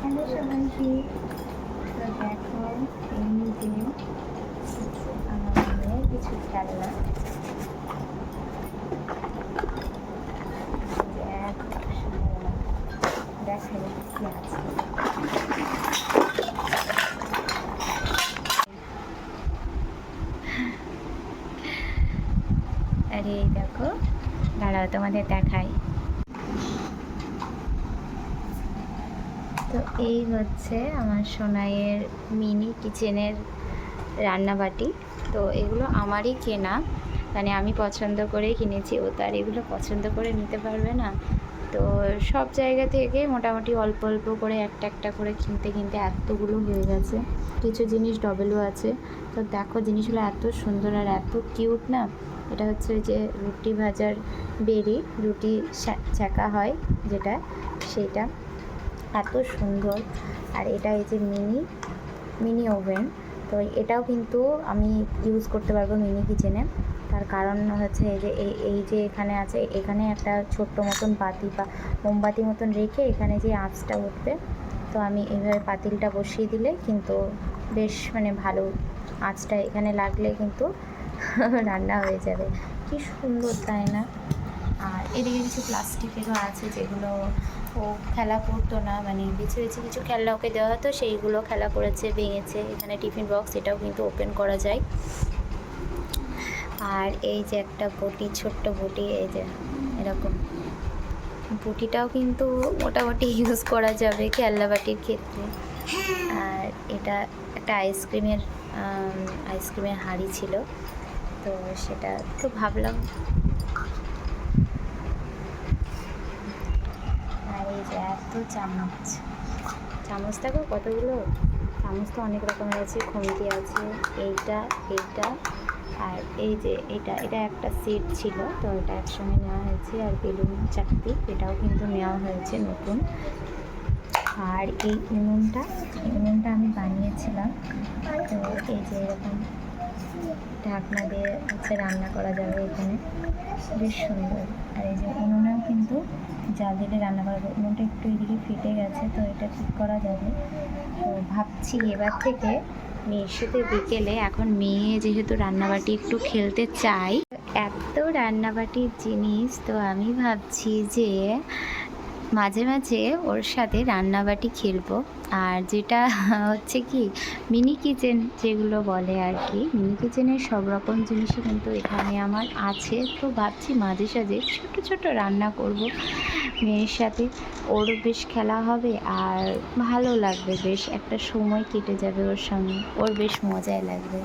Hello সবাইকে তো দেখো আমার মেয়ের কিছু খেলনা দেখ, দেখাই কি আছে আরে দেখো দাঁড়াও তোমাদের দেখাই। তো এই হচ্ছে আমার সোনাইয়ের মিনি কিচেনের রান্নাবাটি। তো এগুলো আমারই কেনা। মানে আমি পছন্দ করে কিনেছি, ও তার এগুলো পছন্দ করে নিতে পারবে না। তো সব জায়গা থেকে মোটামুটি অল্প অল্প করে একটা একটা করে কিনতে কিনতে এতগুলো হয়ে গেছে। কিছু জিনিস ডবেলও আছে। তো দেখো জিনিসগুলো এত সুন্দর আর এত কিউট না। এটা হচ্ছে যে রুটি ভাজার বেরি, রুটি ছ্যাঁকা হয় যেটা সেটা এত সুন্দর। আর এটা এই যে মিনি মিনি ওভেন। তো এটাও কিন্তু আমি ইউজ করতে পারব মিনি কিচেনে তার কারণ হচ্ছে এই যে এই যে এখানে আছে, এখানে একটা ছোট্ট মতন বাতি বা মোমবাতি মতন রেখে এখানে যে আঁচটা উঠবে। তো আমি এইভাবে পাতিলটা বসিয়ে দিলে কিন্তু বেশ মানে ভালো আঁচটা এখানে লাগলে কিন্তু রান্না হয়ে যাবে। কি সুন্দর, তাই না? এদিকে কিছু প্লাস্টিকেরও আছে যেগুলো ও খেলা করতো না মানে বেছে বেছে কিছু খেলনা ওকে দেওয়া হতো, সেইগুলো খেলা করেছে, ভেঙেছে। এখানে টিফিন বক্স, এটাও কিন্তু ওপেন করা যায়। আর এই যে একটা বটি, ছোট্ট বটি, এই যে এরকম। বটিটাও কিন্তু মোটামুটি ইউজ করা যাবে খেলনা বাটির ক্ষেত্রে। আর এটা একটা আইসক্রিমের আইসক্রিমের হাঁড়ি ছিল। তো সেটা তো ভাবলাম আর এত চামচ। চামচ দেখো কতগুলো? চামচ তো অনেক রকমের আছে, খুন্তি আছে, এইটা এইটা, আর এই যে এটা এটা একটা সেট ছিল, তো এটা একসঙ্গে নেওয়া হয়েছে, আর বেলুন চাকতি, এটাও কিন্তু নেওয়া হয়েছে নতুন। আর এই উনুনটা উনুনটা আমি বানিয়েছিলাম, তো এই যে এরকম ঢাকনা দিয়ে হচ্ছে রান্না করা যাবে এখানে। বেশ সুন্দর। আর এই যে উনুনেও কিন্তু জাল দিলে রান্না করা যাবে উনুনটা একটু এদিকে ফেটে গেছে, তো এটা ঠিক করা যাবে। তো ভাবছি এবার থেকে মেয়ের সাথে বিকেলে এখন মেয়ে যেহেতু রান্নাবাটি একটু খেলতে চাই এত রান্নাবাটির জিনিস, তো আমি ভাবছি যে মাঝে মাঝে ওর সাথে রান্নাবাটি খেলব। আর যেটা হচ্ছে কি মিনি কিচেন যেগুলো বলে আর কি মিনি কিচেনের সব রকম জিনিসই কিন্তু এখানে আমার আছে। তো ভাবছি মাঝে সাঝে ছোট ছোট রান্না করব মেয়ের সাথে। ওরও বেশ খেলা হবে আর ভালো লাগবে, বেশ একটা সময় কেটে যাবে ওর সঙ্গে। ওর বেশ মজাই লাগবে।